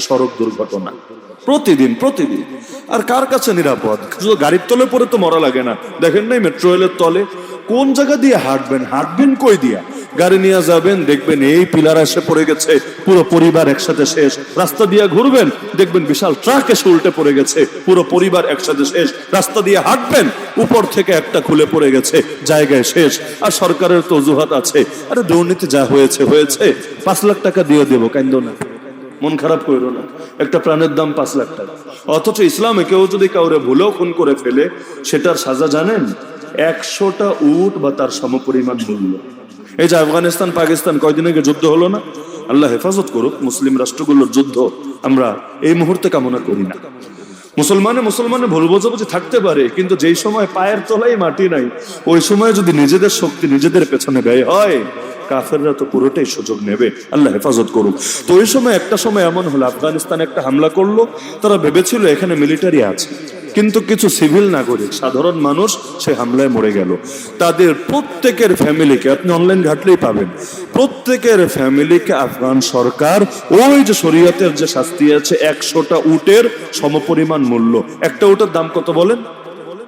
সড়ক দুর্ঘটনা। প্রতিদিন প্রতিদিন। আর কার কাছে নিরাপদ? শুধু গাড়ির তলে পরে তো মরা লাগে না। দেখেন নাই মেট্রো রেলের তলে? কোন জায়গা দিয়ে হাঁটবেন? হাঁটবেন কই দিয়া? গাড়ি নিয়ে যাবেন, দেখবেন এই পিলার এসে পড়ে গেছে। পুরো পরিবার একসাথে শেষ। রাস্তা দিয়ে ঘুরবেন, দেখবেন বিশাল ট্রাক এসে উল্টে পড়ে গেছে। পুরো পরিবার একসাথে শেষ। রাস্তা দিয়ে হাঁটবেন, উপর থেকে একটা খুলে পড়ে গেছে। জায়গায় শেষ। আর সরকারের তো অজুহাত আছে। আরে দুর্নীতি যা হয়েছে হয়েছে। পাঁচ লাখ টাকা দিয়ে দেবো, কাইন্দ না। মন খারাপ করিল না। একটা প্রাণের দাম পাঁচ লাখ টাকা। অথচ ইসলামে কেউ যদি কাউরে ভুলেও খুন করে ফেলে, সেটার সাজা জানেন? একশোটা উট বা তার সমপরিমাণ মূল্য। এই যে আফগানিস্তান, পাকিস্তান, কয়দিন আগে যুদ্ধ হলো না? আল্লাহ হেফাজত করুক, মুসলিম রাষ্ট্রগুলোর যুদ্ধ আমরা এই মুহূর্তে কামনা করি না। মুসলমানে মুসলমানে ভুল বোঝাবুঝি থাকতে পারে, কিন্তু যেই সময় পায়ের তলায় মাটি নাই, ওই সময় যদি নিজেদের শক্তি নিজেদের পেছনে ব্যয় হয়, কাফেররা তো পুরোটাই সুযোগ নেবে। আল্লাহ হেফাজত করুক। তো ওই সময় একটা সময় এমন হলো, আফগানিস্তান একটা হামলা করল, তারা ভেবেছিল এখানে মিলিটারি আছে। কিন্তু কিছু সিভিল নাগরিক, সাধারণ মানুষ, সে হামলায় মরে গেল। তাদের প্রত্যেকের ফ্যামিলিকে, আপনি অনলাইন ঘাটলেই পাবেন, প্রত্যেকের ফ্যামিলিকে আফগান সরকার, ওই যে শরীয়তের যে শাস্তি আছে, একশোটা উটের সমপরিমাণ মূল্য। একটা উটের দাম কত বলেন?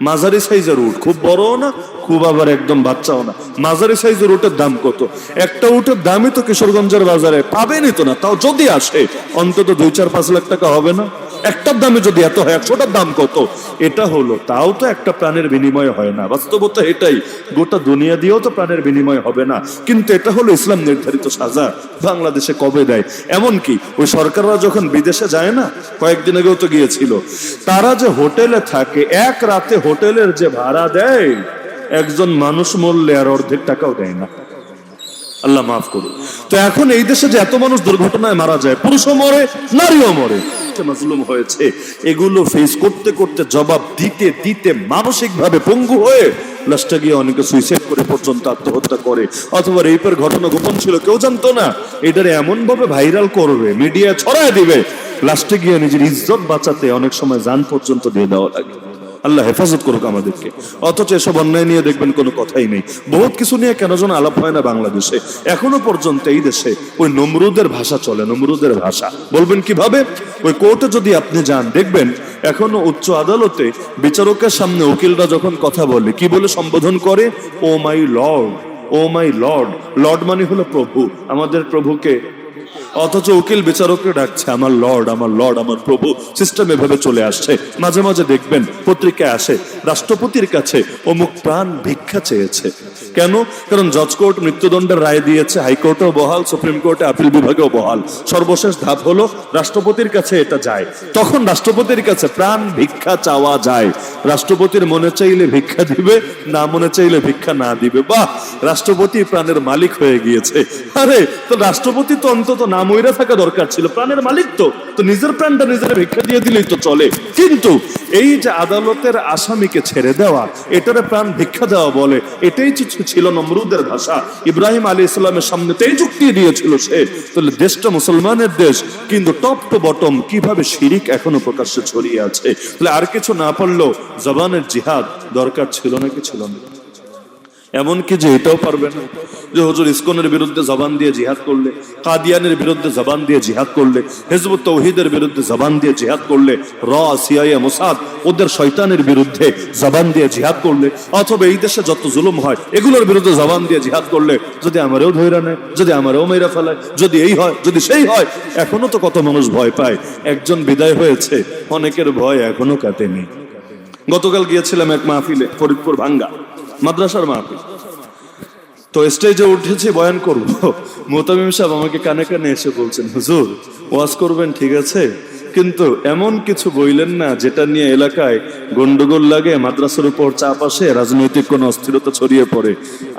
মাঝারি সাইজের উট, খুব বড়ও না, খুব আবার একদম বাচ্চাও না। মাঝারি সাইজের উটের দাম কত? একটা উটের দামই তো কিশোরগঞ্জের বাজারে পাবেনই তো না, তাও যদি আসে, অন্তত দুই চার পাঁচ লাখ টাকা হবে না। একটার দামে যদি এত হয়, একশোটার দাম কত? এটা হলো, তাও তো একটা প্রাণের বিনিময় হয় না। বাস্তবতা এটাই, গোটা দুনিয়া দিয়েও তো প্রাণের বিনিময় হবে না। কিন্তু এটা হলো ইসলাম নির্ধারিত সাজা, বাংলাদেশে কবে দেয়? এমনকি ওই সরকাররা যখন বিদেশে যায় না, কয়েকদিন আগেও তো গিয়েছিল, তারা যে হোটেলে থাকে, এক রাতে হোটেলের যে ভাড়া দেয়, একজন মানুষ মরলে আর অর্ধেক টাকাও দেয় না। আল্লাহ মাফ করুন তো এখন এই দেশে যে এত মানুষ দুর্ঘটনায় মারা যায়, পুরুষও মরে, নারীও মরে মাজলুম হয়েছে, এগুলো ফেস করতে করতে জবাব দিতে দিতে মানসিক ভাবে পঙ্গু হয়ে লাস্টে গিয়ে অনেকে সুইসাইড করে পর্যন্ত আত্মহত্যা করে। অথবা রেপের ঘটনা গোপন ছিল, কেউ জানতো না। এটারে এমন ভাবে ভাইরাল করবে মিডিয়া ছড়ায় দিবে। লাস্টে গিয়ে নিজের ইজ্জত বাঁচাতে অনেক সময় যান পর্যন্ত দিয়ে দেওয়া লাগে আল্লাহ হেফাজত করুক আমাদেরকে। অথচ এসব অন্যায় নিয়ে দেখবেন কোনো কথাই নেই। বহুত কিছু নিয়ে কেন যেন আলাপ হয় না বাংলাদেশে। এখনও পর্যন্ত এই দেশে ওই নমরুদের ভাষা চলে, নমরুদের ভাষা। বলবেন কীভাবে? ওই কোর্টে যদি আপনি যান, দেখবেন এখনও উচ্চ আদালতে বিচারকের সামনে উকিলরা যখন কথা বলে, কি বলে সম্বোধন করে? ও my lord, oh my lord. Lord মানে হলো প্রভু। আমাদের প্রভুকে অথচ উকিল বিচারককে ডাকছে, আমার লর্ড আমার লর্ড, আমার প্রভু। সিস্টেম এভাবে চলে আসছে। মাঝে মাঝে দেখবেন পত্রিকায় আসে, রাষ্ট্রপতির কাছে অমুক প্রাণ ভিক্ষা চেয়েছে। কেন? কারণ জজ কোর্ট মৃত্যুদণ্ডের রায় দিয়েছে হাইকোর্টেও বহাল, সুপ্রিম কোর্টে আপিল বিভাগেও বহাল। সর্বশেষ ধাপ হলো, রাষ্ট্রপতির কাছে এটা যায়। তখন রাষ্ট্রপতির কাছে প্রাণ ভিক্ষা চাওয়া যায়। রাষ্ট্রপতির মনে চাইলে ভিক্ষা দিবে, না মনে চাইলে ভিক্ষা না দিবে। বাহ! রাষ্ট্রপতি প্রাণের মালিক হয়ে গিয়েছে। আরে, তো রাষ্ট্রপতি তো অন্তত না থাকা দরকার ছিল, প্রাণের মালিক তো। তো নিজের প্রাণটা নিজের ভিক্ষা দিয়ে দিলেই তো চলে। কিন্তু এই যে আদালতের আসামিকে ছেড়ে দেওয়া প্রাণ ভিক্ষা দেওয়া বলে, এটাই ছিল নমরুদের ভাষা। ইব্রাহিম আলী ইসলামের সামনে যুক্তি দিয়েছিল সে। তাহলে দেশটা মুসলমানের দেশ, কিন্তু টপ টু বটম কীভাবে শিরিক এখনও প্রকাশ্যে ছড়িয়ে আছে? তাহলে আর কিছু না পারলেও জবানের জিহাদ দরকার ছিল নাকি ছিল না? এমনকি যে এটাও পারবে না। যে হুজুর ইসকনের বিরুদ্ধে জবান দিয়ে জিহাদ করলে, কাদিয়ানের বিরুদ্ধে জবান দিয়ে জিহাদ করলে, হেজবুত তৌহিদের বিরুদ্ধে জবান দিয়ে জিহাদ করলে, র, সিআইএ, মোসাদ, ওদের শয়তানের বিরুদ্ধে জবান দিয়ে জিহাদ করলে, অথবা এই দেশে যত জুলুম হয়, এগুলোর বিরুদ্ধে জবান দিয়ে জিহাদ করলে, যদি আমারও ধৈরা নেয়, যদি আমারও মেয়েরা ফেলায়, যদি এই হয়, যদি সেই হয়, এখনও তো কত মানুষ ভয় পায়। একজন বিদায় হয়েছে, অনেকের ভয় এখনও কাটেনি। গতকাল গিয়েছিলাম এক মাহফিলে, ফরিদপুর ভাঙ্গা। মাদ্রাসার মাহফিল। তো স্টেজে উঠেছি, বয়ান করব। মোতামিম সাহেব আমাকে কানে কানে এসে বলছেন, হুজুর, ওয়াজ করবেন, ঠিক আছে? কিন্তু এমন কিছু বইলেন না, যেটা নিয়ে এলাকায় গন্ডগোল লাগে, মাদ্রাসার উপর চাপ আসে, রাজনৈতিক কোনো অস্থিরতা ছড়িয়ে পড়ে।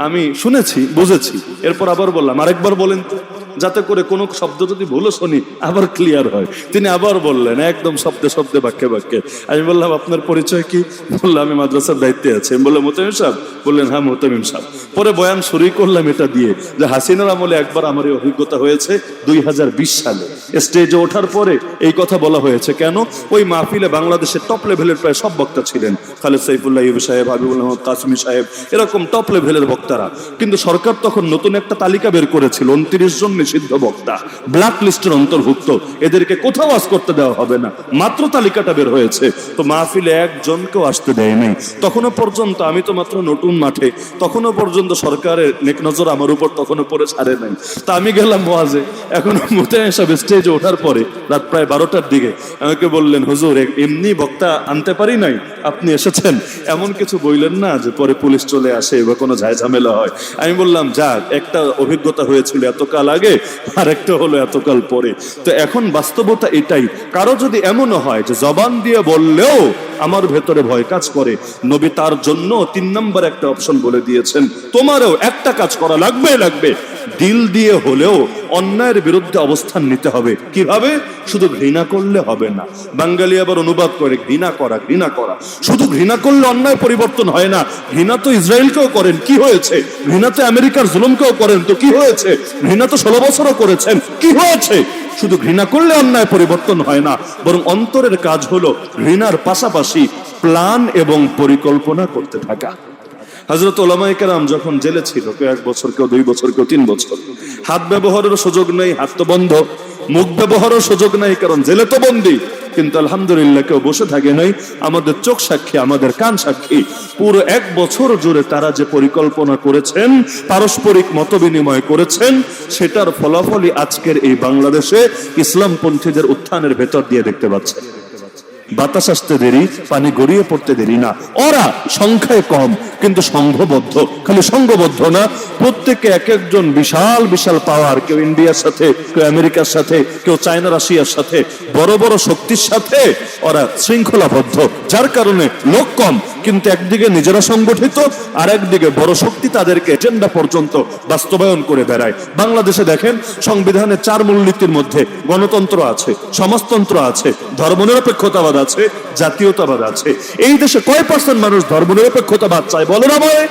আমি শুনেছি, বুঝেছি। এরপর আবার বললাম, আরেকবার বলেন তো। যাতে করে কোনো শব্দ যদি ভুলও শুনি, আবার ক্লিয়ার হয়। তিনি আবার বললেন, একদম শব্দে শব্দে বাক্যে বাক্যে, আমি বললাম, আপনার পরিচয় কি? বললাম, আমি মাদ্রাসার দায়িত্বে আছি। আমি বললাম, মোতামিম সাহেব? বললেন হ্যাঁ মোতামিম সাহেব। পরে বয়ান শুরুই করলাম এটা দিয়ে যে হাসিনার আমলে একবার আমার এই অভিজ্ঞতা হয়েছে দুই হাজার বিশ সালে। স্টেজে ওঠার পরে এই কথা বলা হয়েছে। কেন? ওই মাহফিলে বাংলাদেশের টপ লেভেলের প্রায় সব বক্তা ছিলেন। খালেদ সাইফুল্লাহ ইউবি সাহেব, হাবিবুল আহমদ কাসমি সাহেব, এরকম টপ লেভেলের বক্তারা। কিন্তু সরকার তখন নতুন একটা তালিকা বের করেছিল, উনত্রিশ জন নিষিদ্ধ বক্তা। ব্ল্যাক লিস্টের অন্তর্ভুক্ত। এদেরকে কোথাও আজ করতে দেওয়া হবে না। মাত্র তালিকাটা বের হয়েছে। তো মাহফিলে একজনকেও আসতে দেয় নাই। তখনও পর্যন্ত আমি তো মাত্র নতুন মাঠে। তখনও পর্যন্ত সরকারের নেক নজর আমার উপর তখনও পরে ছাড়ে নাই। তা আমি গেলাম ওয়াজে। এখন মুতে সব স্টেজে ওঠার পরে রাত প্রায় বারোটার দিকে আমাকে বললেন, হুজুর এমনি বক্তা আনতে পারি নাই? আপনি এসেছেন। এমন কিছু বললেন না যে পরে পুলিশ চলে আসে বা কোনো ঝায় ঝামেলা হয়? আমি বললাম, যাক, একটা অভিজ্ঞতা হয়েছিল এতকাল আগে। আর একটা হলো এতকাল পরে। তো এখন বাস্তবতা এটাই। কারও যদি এমন হয় যে জবান দিয়ে বললেও আমার ভেতরে ভয় কাজ করে, নবী তার জন্য তিন নম্বর একটা অপশন বলে দিয়েছেন, তোমারও একটা কাজ করা লাগবে লাগবে। দিল দিয়ে হলেও অন্যায়ের বিরুদ্ধে অবস্থান নিতে হবে। কীভাবে? শুধু ঘৃণা করলে হবে না। বাঙালি আবার অনুবাদ করে, ঘৃণা করা ঘৃণা করা। শুধু ঘৃণা করলে অন্যায় পরিবর্তন হয় না। ঘৃণা তো ইসরায়েলকেও করেন, কি হয়েছে? ঘৃণা তো আমেরিকার জুলুমকেও করেন তো কি হয়েছে? ঘৃণা তো ষোলো বছরও করেছেন, কি হয়েছে? শুধু ঘৃণা করলে অন্যায় পরিবর্তন হয় না, বরং অন্তরের কাজ হলো ঘৃণার পাশাপাশি প্ল্যান এবং পরিকল্পনা করতে থাকা। হজরত ওলামাইকার যখন জেলে ছিল কেউ এক বছর কেউ, দুই বছর কেউ, তিন বছর, হাত ব্যবহারের সুযোগ নেই, হাত তো বন্ধ, মুখ ব্যবহারের সুযোগ নাই, কারণ জেলে তো বন্দি। কিন্তু আলহামদুলিল্লাহ কেউ বসে থাকে নাই, আমাদের চোখ সাক্ষী, আমাদের কান সাক্ষী। পুরো এক বছর জুড়ে তারা যে পরিকল্পনা করেছেন, পারস্পরিক মত বিনিময় করেছেন, সেটার ফলাফলই আজকের এই বাংলাদেশে ইসলামপন্থীদের উত্থানের ভেতর দিয়ে দেখতে পাচ্ছেন। বাতাস আসতে দেরি, পানি গড়িয়ে পড়তে দেরি না। ওরা সংখ্যায় কম, কিন্তু সংঘবদ্ধ। খালি সংঘবদ্ধ না, প্রত্যেকে এক একজন বিশাল বিশাল পাওয়ার, কেউ ইন্ডিয়ার সাথে, কেউ আমেরিকার সাথে, কেউ চায়না, রাশিয়ার সাথে, বড় বড় শক্তির সাথে ওরা শৃঙ্খলাবদ্ধ। যার কারণে লোক কম, কিন্তু একদিকে নিজেরা সংগঠিত, আর একদিকে বড় শক্তি তাদেরকে এজেন্ডা পর্যন্ত বাস্তবায়ন করে বেড়ায়। বাংলাদেশে দেখেন সংবিধানের চার মূলনীতির মধ্যে গণতন্ত্র আছে, সমাজতন্ত্র আছে ধর্মনিরপেক্ষতাবাদ আছে জাতীয়তাবাদ আছে। এই দেশে কয় পার্সেন্ট মানুষ ধর্মনিরপেক্ষতাবাদ চায় বলেন আমায়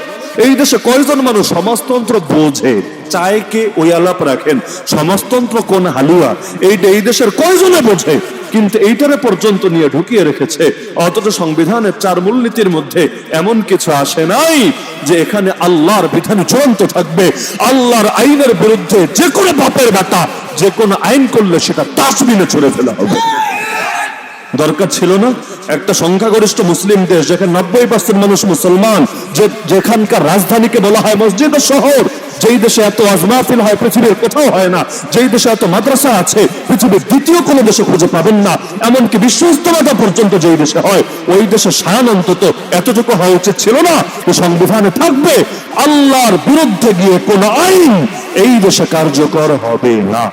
এই দেশে কয়জন মানুষ সমাজতন্ত্র বোঝে, চায় কে ওই আলাপ রাখেন? সমাজতন্ত্র কোন হালুয়া? এইটা এই দেশের কয়জনে বোঝে? কিন্তু এইটারে পর্যন্ত নিয়ে ঢুকিয়ে রেখেছে। অথচ সংবিধানের চার মূলনীতির মধ্যে এমন কিছু আসে নাই যে এখানে আল্লাহর বিধান চূড়ান্ত থাকবে। আল্লাহর আইনের বিরুদ্ধে যে কোনো বাপের বাটা, যে কোনো আইন করলে সেটা ডাস্টবিনে ছুড়ে ফেলা হবে। দরকার ছিল না। একটা সংখ্যাগরিষ্ঠ মুসলিম দেশ যেখানে নব্বই পার্সেন্ট মানুষ মুসলমান, যে যেখানকার রাজধানীকে বলা হয় মসজিদের শহর, যেই দেশে এত আজমাফিল হয়, পৃথিবীর কোথাও হয় না। যেই দেশে এত মাদ্রাসা আছে, পৃথিবীর দ্বিতীয় কোনো দেশে খুঁজে পাবেন না। এমনকি বিশ্ব ইস্তমাতা পর্যন্ত যেই দেশে হয়, ওই দেশে শান অন্তত এতটুকু হওয়া উচিত ছিল না যে সংবিধানে থাকবে, আল্লাহর বিরুদ্ধে গিয়ে কোন আইন এই দেশে কার্যকর হবে না।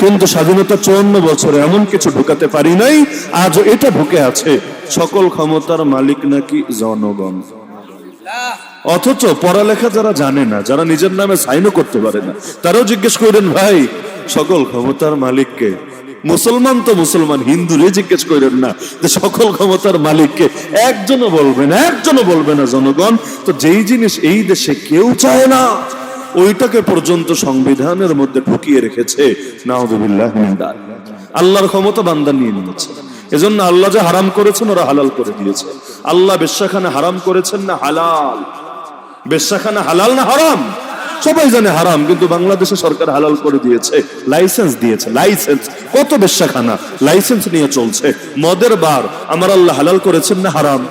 কিন্তু স্বাধীনতা চুয়ান্ন বছরে এমন কিছু ঢুকাতে পারি নাই আজ এটা ঢুকে আছে। সকল ক্ষমতার মালিক নাকি জনগণ? অথচ পড়ালেখা যারা জানে না, যারা নিজের নামে সাইনও করতে পারে না, তারাও জিজ্ঞেস করেন, ভাই, সকল ক্ষমতার মালিককে? মুসলমান তো মুসলমান হিন্দুরে জিজ্ঞেস করেন না, যে সকল ক্ষমতার মালিককে? একজনও বলবে না, একজনও বলবে না, জনগণ, তো যেই জিনিস এই দেশে কেউ চায় না ওইটাকে পর্যন্ত সংবিধানের মধ্যে ঢুকিয়ে রেখেছে। আল্লাহর ক্ষমতা বান্দা নিয়ে নিয়েছে। এজন্য আল্লাহ যে হারাম করেছেন, ওরা হালাল করে দিয়েছে। আল্লাহ বেশ্যাখানে হারাম করেছেন না হালাল? বেশ্যাখানে হালাল না হারাম? সবাই জানে হারাম, কিন্তু বাংলাদেশে সরকার হালাল করে দিয়েছে লাইসেন্স দিয়েছে লাইসেন্স কত বেশাখানা লাইসেন্স নিয়ে চলছে। মদের বার, আমার আল্লাহ হালাল করেছেন না হারাম?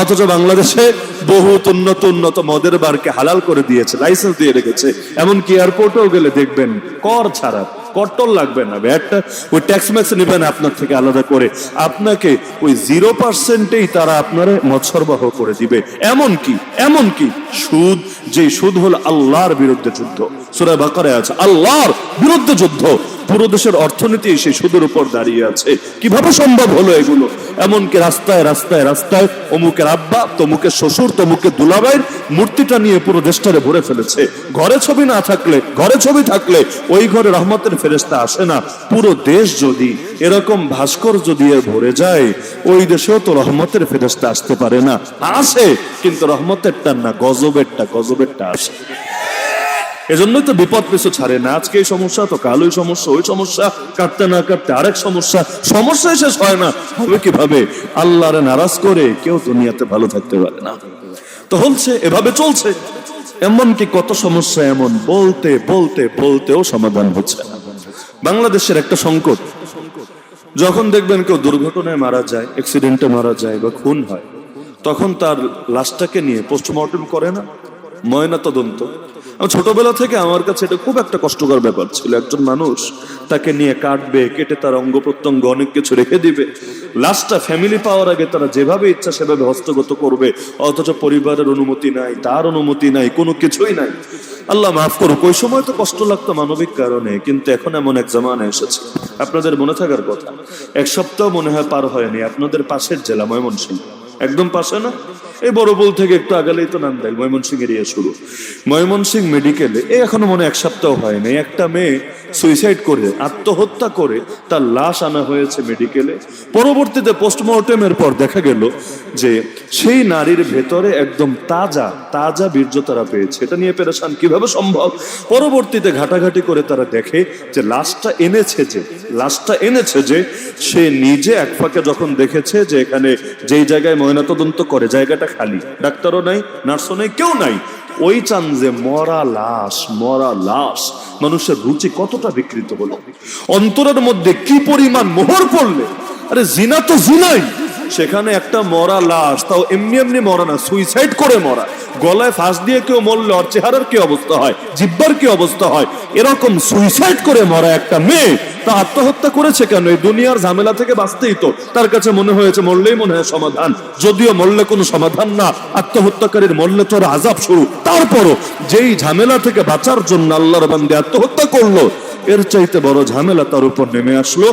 অথচ বাংলাদেশে বহুত উন্নত উন্নত মদের বারকে হালাল করে দিয়েছে লাইসেন্স দিয়ে রেখেছে। এমনকি এয়ারপোর্টেও গেলে দেখবেন, কর ছাড়া কট্টর লাগবে না ব্যাটটা ওই ট্যাক্স ম্যাক্স নেবেন আপনার থেকে আলাদা করে। আপনাকে ওই জিরো পার্সেন্টেই তারা আপনারে মৎসরবাহ করে দিবে। এমন কি এমন কি সুদ যে সুদ হল আল্লাহর বিরুদ্ধে যুদ্ধ। সুরা বাকারে আছে, আল্লাহর বিরুদ্ধে যুদ্ধ। পুরো দেশের অর্থনীতি সেই সুদের উপর দাঁড়িয়ে আছে। কীভাবে সম্ভব হলো এগুলো? এমনকি রাস্তায় রাস্তায় রাস্তায় অমুকের আব্বা তমুকের শ্বশুর তমুকের দুলাভাইয়ের মূর্তিটা নিয়ে পুরো দেশটারে ভরে ফেলেছে। ঘরে ছবি না থাকলে, ঘরে ছবি থাকলে ওই ঘরে রহমতের ফেরেস্তা আসে না। পুরো দেশ যদি এরকম ভাস্কর যদি ভরে যায়, ওই দেশেও তো রহমতের ফেরেস্তা আসতে পারে না। আসে, কিন্তু রহমতেরটা না, গজবেরটা গজবেরটা আসে। এজন্যই তো বিপদ পিছু ছাড়ে না। আজকে এই সমস্যা, তো কাল ওই সমস্যা ওই সমস্যা, কাটতে না কাটতে আরেক সমস্যা। সমস্যাই শেষ হয় না। হবে কীভাবে? আল্লাহরে নারাজ করে কেউ দুনিয়াতে ভালো থাকতে পারে না। তো হচ্ছে এভাবে চলছে। এমনকি কত সমস্যা এমন, বলতে বলতে, বলতেও সমাধান হচ্ছে বাংলাদেশের একটা সংকট। যখন দেখবেন কেউ দুর্ঘটনায় মারা যায় অ্যাক্সিডেন্টে মারা যায় বা খুন হয়, তখন তার লাশটাকে নিয়ে পোস্টমর্টম করে না। ময়না তদন্ত ছোটবেলা থেকে আমার কাছে এটা খুব একটা কষ্টকর ব্যাপার ছিল। একজন মানুষ তাকে নিয়ে কাটবে, কেটে তার অঙ্গ প্রত্যঙ্গ অনেক কিছু রেখে দিবে। লাশটা ফ্যামিলি পাওয়ার আগে তারা যেভাবে ইচ্ছা সেভাবে হস্তগত করবে, অথচ পরিবারের অনুমতি নাই, তার অনুমতি নাই, কোনো কিছুই নাই। আল্লাহ মাফ করুক, ওই সময় তো কষ্ট লাগতো মানবিক কারণে, কিন্তু এখন এমন এক জামানা এসেছে। আপনাদের মনে থাকার কথা, এক সপ্তাহ মনে হয় পার হয়নি, আপনাদের পাশের জেলা ময়মনসিংহ। একদম পাশে না? এই বড় বোল থেকে একটু আগালেই তো নাম দেয় ময়মনসিং এরিয়া শুরু ময়মনসিং মেডিকেলে এই এখনও মনে এক সপ্তাহ হয়নি। একটা মেয়ে সুইসাইড করে, আত্মহত্যা করে, তার লাশ আনা হয়েছে মেডিকেলে পরবর্তীতে পোস্টমর্টেমের পর দেখা গেল যে সেই নারীর ভেতরে একদম তাজা তাজা বীর্য তারা পেয়েছে। এটা নিয়ে পেরেশান কীভাবে সম্ভব? পরবর্তীতে ঘাটাঘাটি করে তারা দেখে যে লাশটা এনেছে যে, লাশটা এনেছে যে, সে নিজে এক ফাঁকে যখন দেখেছে যে এখানে যেই জায়গায় ময়নাতদন্ত করে, জায়গাটা খালি। ডাক্তারও নাই, নার্সও নাই, কেউ নাই। ওই চান যে মরা লাশ মরা লাশ। মানুষের রুচি কতটা বিকৃত হলো? অন্তরের মধ্যে কি পরিমাণ মোহর পড়লে? আরে জিনা তো জিনাই। সেখানে একটা মরা লাশ, তাও এমনি এমনি মরা না সুইসাইড করে মরা। গলায় ফাঁস দিয়ে কেউ মরলে ওর চেহারার কি অবস্থা হয়? জিব্বার কি অবস্থা হয়? এরকম সুইসাইড করে মরা একটা মেয়ে, তা আত্মহত্যা করেছে কেন? এই দুনিয়ার ঝামেলা থেকে বাঁচতেই তো। তার কাছে মনে হয়েছে, মরলেই মনে হয় সমাধান। যদিও মরলে কোনো সমাধান না, আত্মহত্যাকারীর মরলে তোর আজাব শুরু। তারপরও যেই ঝামেলা থেকে বাঁচার জন্য আল্লাহর বান্দে আত্মহত্যা করল এর চাইতে বড় ঝামেলা তার উপর নেমে আসলো।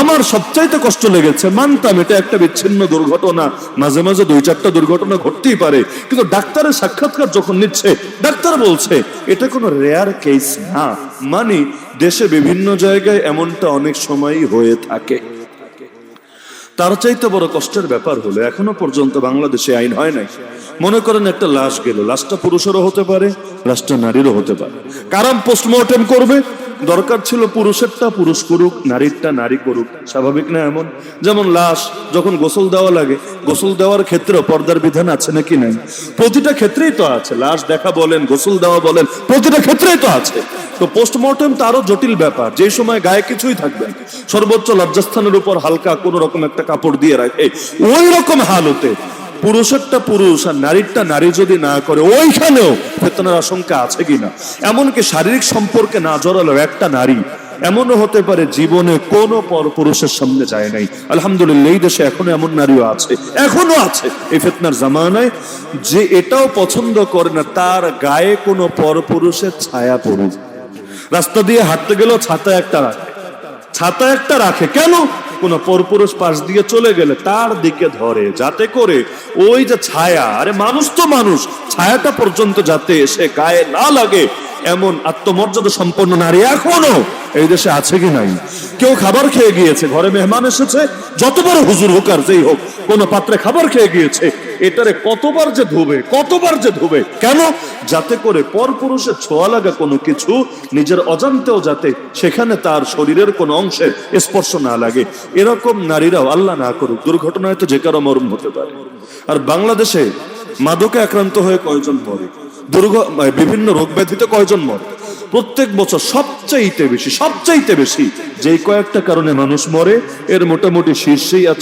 আমার সবচাইতে কষ্ট লেগেছে, মানতাম এটা একটা বিচ্ছিন্ন দুর্ঘটনা। মাঝে মাঝে দুই চারটা দুর্ঘটনা ঘটতেই পারে, কিন্তু ডাক্তারের সাক্ষাৎকার যখন নিচ্ছে, ডাক্তার বলছে, এটা কোনো রেয়ার কেস না। মানে দেশে বিভিন্ন জায়গায় এমনটা অনেক সময়ই হয়ে থাকে। তার চাইতে বড় কষ্টের ব্যাপার হলো, এখনও পর্যন্ত বাংলাদেশে আইন হয় নাই। মনে করেন একটা লাশ গেল, লাশটা পুরুষেরও হতে পারে, লাশটা নারীরও হতে পারে। কারণ পোস্টমর্টেম করবে দরকার ছিল পুরুষেরটা, পুরুষ করুক, নারীরটা, নারী করুক। স্বাভাবিক না এমন? যেমন লাশ, যখন গোসল দেওয়া লাগে, গোসল দেওয়ার ক্ষেত্রেও পর্দার বিধান আছে নাকি নাই? প্রতিটা ক্ষেত্রেই তো আছে। লাশ দেখা বলেন, গোসল দেওয়া বলেন, প্রতিটা ক্ষেত্রেই তো আছে। তো পোস্টমর্টেম তো আরও জটিল ব্যাপার। যে সময় গায়ে কিছুই থাকবে সর্বোচ্চ লজ্জাস্থানের উপর হালকা কোন রকম একটা কাপড় দিয়ে রাখে ওই রকম হালতে পুরুষেরটা পুরুষ আর নারীরটা নারী যদি না করে, ওইখানেও ফেতনার আশঙ্কা আছে কিনা? এমনকি শারীরিক সম্পর্কে না জড়ালো একটা নারী, এমনও হতে পারে জীবনে কোনো পর পুরুষের সামনে যায় নাই। আলহামদুলিল্লাহ, এই দেশে এখনও এমন নারীও আছে, এখনও আছে। এই ফেতনার জামানায় যে এটাও পছন্দ করে না, তার গায়ে কোনো পর পুরুষের ছায়া পড়ুক। রাস্তা দিয়ে হাঁটতে গেলেও ছাতা একটা রাখে। ছাতা একটা রাখে। কেন? কোন পরপুরুষ পাশ দিয়ে চলে গেলে তার দিকে ধরে, যাতে করে ওই যে ছায়া, আরে মানুষ তো মানুষ, ছায়াটা পর্যন্ত যাতে সে গায়ে না লাগে, এমন আত্মমর্যাদা সম্পন্ন নারী এখনও এই দেশে আছে কি নাই? কেউ খাবার খেয়ে গিয়েছে, ঘরে মেহমান এসেছে, যত বড় হুজুর হোক আর যেই হোক, কোন পাত্রে খাবার খেয়ে গিয়েছে এটারে কতবার যে ধুবে, কতবার যে ধুবে। কেন? যাতে করে পরপুরুষের ছোঁয়া লাগা কোনো কিছু নিজের অজান্তেও যাতে সেখানে তার শরীরের কোনো অংশের স্পর্শ না লাগে। এরকম নারীরাও আল্লাহ না করুক, দুর্ঘটনায় তো যে কারও মরণ হতে পারে। আর বাংলাদেশে মাদকে আক্রান্ত হয়ে কয়জন মরে? দুর্ঘ বিভিন্ন রোগ ব্যাধিতে কয়জন মরে? প্রত্যেক বছর সবচাইতে বেশি সবচাইতে বেশি যে কয়েকটা কারণে মানুষ মরে, এর মোটামুটি শীর্ষেই আছে